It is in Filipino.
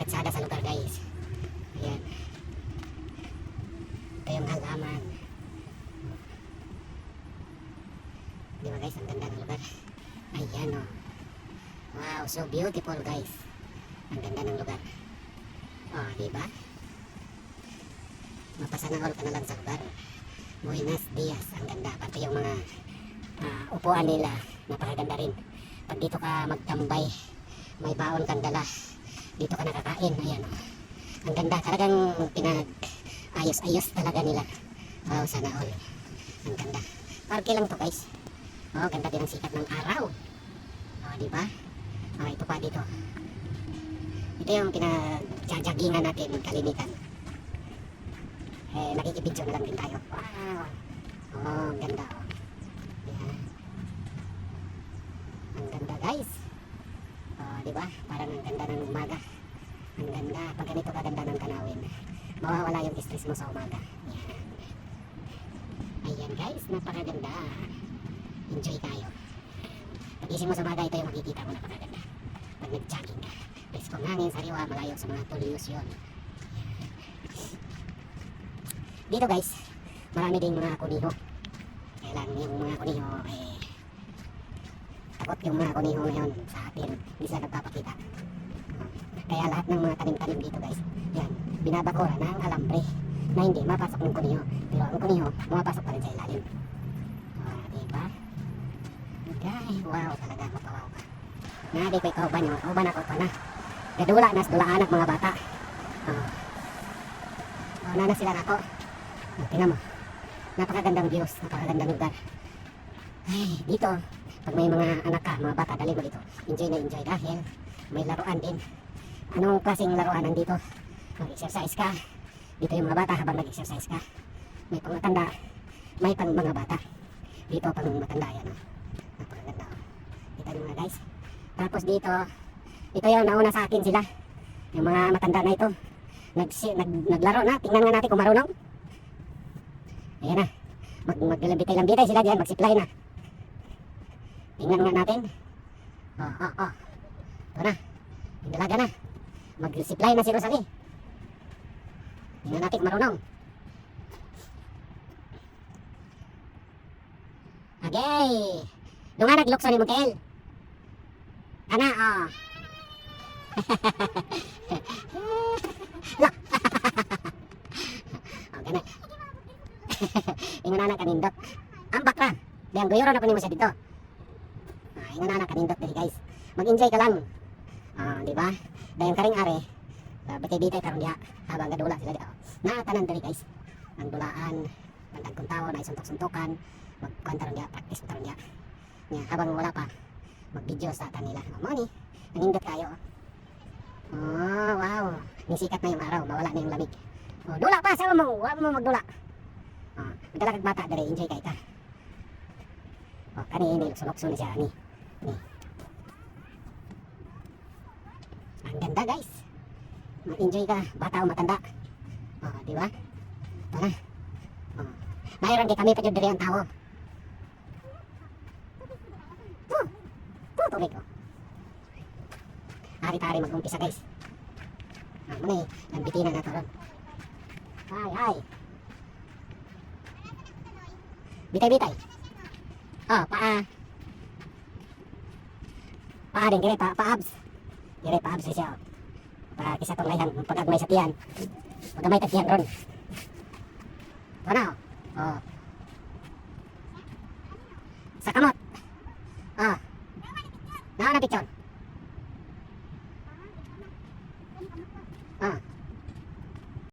katsada sa lugar guys. Ayan. Ito yung halaman. Di guys, ang ganda ng lugar. Ayan o. Wow, so beautiful guys. Ang ganda ng lugar. Oh, di ba? Mapasanahol ka na lang sa lugar. Buenos Dias, ang ganda. Pati yung mga ah, upuan nila, napakaganda rin. Pag dito ka magtambay, may baon kang dala. Dito ka nakakain, ayan. oh. Ang ganda, talagang pinag ayos-ayos talaga nila. Wow, sana all. Ang ganda. Parke lang to guys. Oh, ganda din ang sikat ng araw. Oh, di ba? Oh, ito pa dito. Ito yung pinagjajagingan natin kalimitan. Eh, nakikibidyo na lang din tayo. Wow! Oh, ganda. Oh. Yan. Ang ganda guys. Di ba? Parang ang ganda ng umaga. Ang ganda. Pag ganito kaganda ng tanawin, mawawala yung stress mo sa umaga. Yan. Ayan guys, napakaganda. Enjoy tayo. Pag-isip mo sa umaga, ito yung makikita mo napakaganda. Pag nag-jogging ka, preskong hangin, sariwa, malayo sa mga pollution. Dito guys, marami ding mga kuniho. Kaya lang yung mga kuniho, eh, takot yung mga kuniho ngayon sa atin. Hindi sila nagpapakita. Kaya lahat ng mga tanim-tanim dito guys, yan, binabakura ng alambre na hindi mapasok ng kuniho. Pero ang kuniho, pumapasok pa rin sa ilalim. Ah, diba? Okay, wow talaga, mapawaw ka. Nabi ko ikaw ba nyo, uban ako pa na. Gadula nas dulaan ang mga bata. Oh. Oh, nana sila na ako. Oh, tingnan mo. Napakagandang views, napakagandang lugar. Dito, pag may mga anak ka, mga bata, dali mo dito. Enjoy na enjoy dahil may laruan din. Anong klaseng laruan nandito? Mag-exercise ka. Dito yung mga bata habang nag-exercise ka. May pang matanda, may pang mga bata. Dito pang matanda yan. Oh. Napakaganda. Oh. Kita nyo mga guys. Tapos dito, ito yung nauna sa akin sila. Yung mga matanda na ito. Nag, nag, naglaro na. Tingnan nga natin kung marunong. Ayan na. Mag, maglambitay-lambitay sila diyan. Mag-supply na. Tingnan nga natin. Oh, oh, oh. Ito na. Dalaga na. Mag-supply na si Rosalie. Tingnan natin marunong. Okay. Doon nga naglukso ni Miguel. Ana, oh. Oh, gana. Ingon na kanindot. Ambak ra. Diyan guyoro na ko nimo sa dito. Ah, ingon na kanindot diri guys. Mag-enjoy ka lang. Ah, di ba? Dayon karing are. Uh, Bitay-bitay karon diha habang gadula sila diha. Na tanan diri guys. Ang dulaan, pantag kung tao na isuntok-suntokan, magkwantaron diha, practice taron diha. Nya habang wala pa, mag-video sa atan nila. Mo ni, nanindot kayo. Oh, wow. Nisikat na yung araw, mawala na yung lamig. Oh, dula pa, sama mo, wala mo magdula. Oh, magdala kag bata, enjoy kay ka. Oh, kani ini ni siya, ni. Ang ganda, guys. Mag-enjoy ka, bata o matanda. Oh, di ba? Na. Oh. Mayroon di kami diri ang tao. Oh, ito, tubig ko. Hari-hari mag-umpisa guys. Ah, muna eh, nambitinan na to ron. Ay, ay. Bitay-bitay. Oh, paa. Paa din, kire, pa, pa-abs. Kire, pa-abs siya. oh. Para kisa tong layhan, pag agmay sa tiyan. Pag agmay sa tiyan ron. Na, oh. Sa kamot. Ah. Naa na picture.